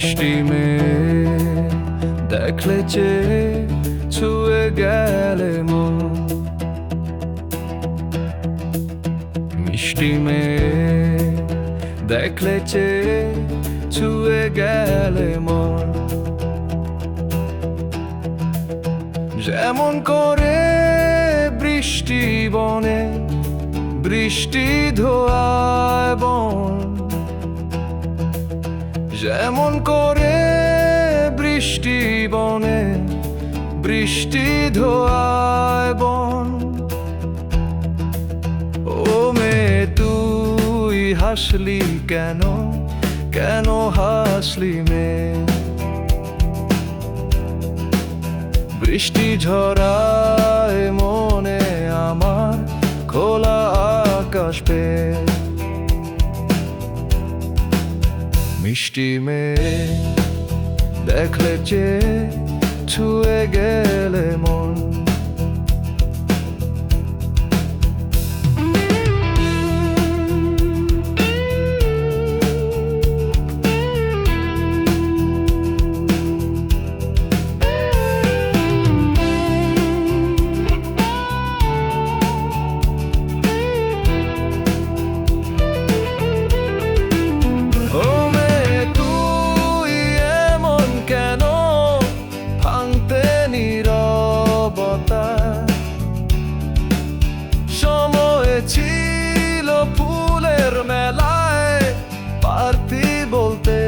মিষ্টি মেয়ে দেখলে চে ছুঁয়ে গেলে মন। মিষ্টি মেয়ে দেখলে চে ছুঁয়ে গেলে মন। যেমন করে বৃষ্টি বনে, বৃষ্টি ধোয়ায় বন। যেমন করে বৃষ্টি বনে, বৃষ্টি ধোয়ায় বন। ও মে তুই হাসলি কেন কেন হাসলি মে? বৃষ্টি ঝরায় মনে আমার খোলা আকাশ পেয়ে মিষ্টি মেয়ে দেখলে চেয়ে ছুঁয়ে গেলে মন। ছিল ফুলের মেলায় পারতি বলতে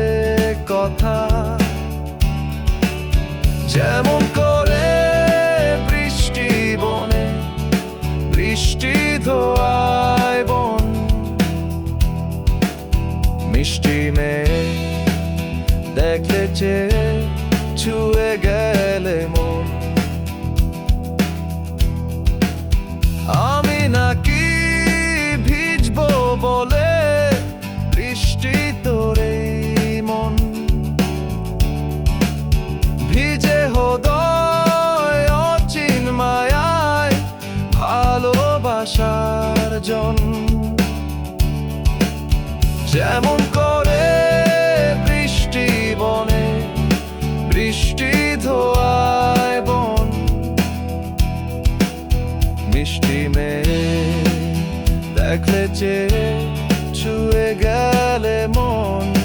কথা। যেমন করে বৃষ্টি বনে, বৃষ্টি ধোয়ায় বন। মিষ্টি মেয়ে দেখলে যে ছুঁয়ে গেলে ভিজে হৃদয়, অচিন মায়ায়, ভালোবাসার জন্য যেমন করে বৃষ্টি বনে, বৃষ্টি ধোয়ায় বন। মিষ্টি মেয়ে দেখলে যে ছুঁয়ে গেলে মন।